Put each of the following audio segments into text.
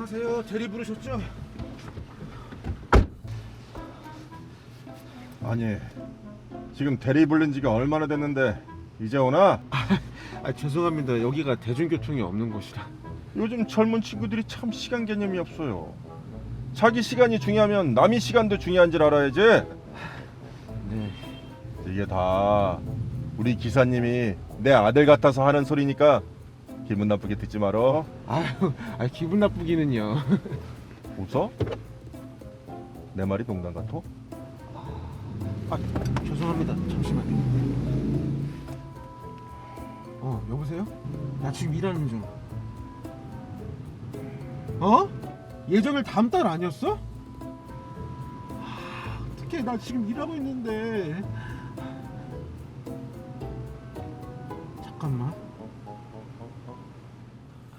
안녕하세요. 대리 부르셨죠? 아니 지금 대리 불린 지가 얼마나 됐는데 이제 오나? 아 죄송합니다. 여기가 대중교통이 없는 곳이라. 요즘 젊은 친구들이 참 시간 개념이 없어요. 자기 시간이 중요하면 남의 시간도 중요한 줄 알아야지. 네. 이게 다 우리 기사님이 내 아들 같아서 하는 소리니까 기분 나쁘게 듣지 말어. 아유, 아 기분 나쁘기는요. 웃어? 내 말이 농담 같아? 아 죄송합니다. 잠시만요. 어 여보세요? 나 지금 일하는 중. 어? 예정일 다음 달 아니었어? 아, 어떡해 나 지금 일하고 있는데. 잠깐만.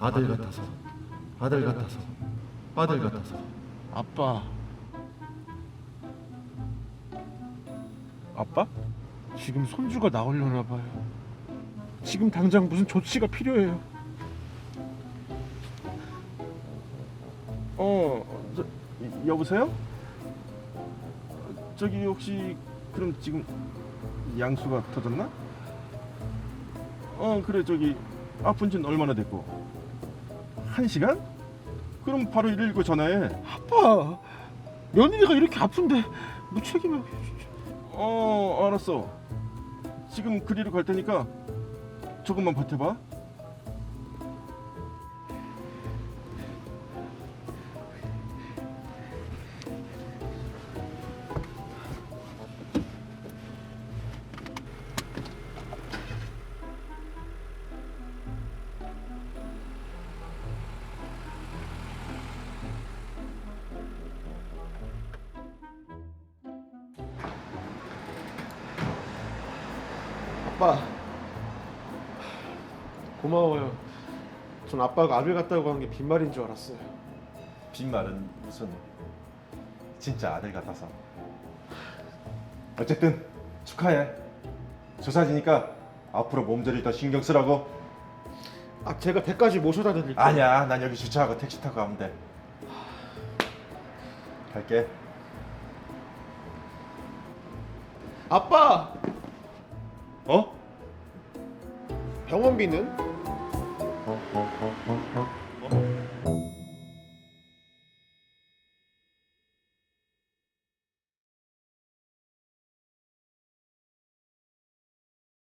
아들 같아서 아들 같아서 아들 같아서 아빠 아빠? 지금 손주가 나오려나 봐요. 지금 당장 무슨 조치가 필요해요. 어, 저, 이- 여보세요? 저기 혹시 그럼 지금 양수가 터졌나? 어, 그래 저기 아픈 지는 얼마나 됐고? 한 시간? 그럼 바로 119 전화해. 아빠 며느리가 이렇게 아픈데 무책임하게 진짜. 어, 알았어. 지금 그리로 갈 테니까 조금만 버텨봐. 아빠 고마워요. 전 아빠가 아들 같다고 한 게 빈말인 줄 알았어요. 빈말은 무슨 진짜 아들 같아서. 어쨌든 축하해. 조사지니까 앞으로 몸조리 더 신경 쓰라고. 아 제가 배까지 모셔다 드릴게요. 아니야, 난 여기 주차하고 택시 타고 가면 돼. 갈게. 아빠 어? 병원비는? 어? 어? 어? 어? 어?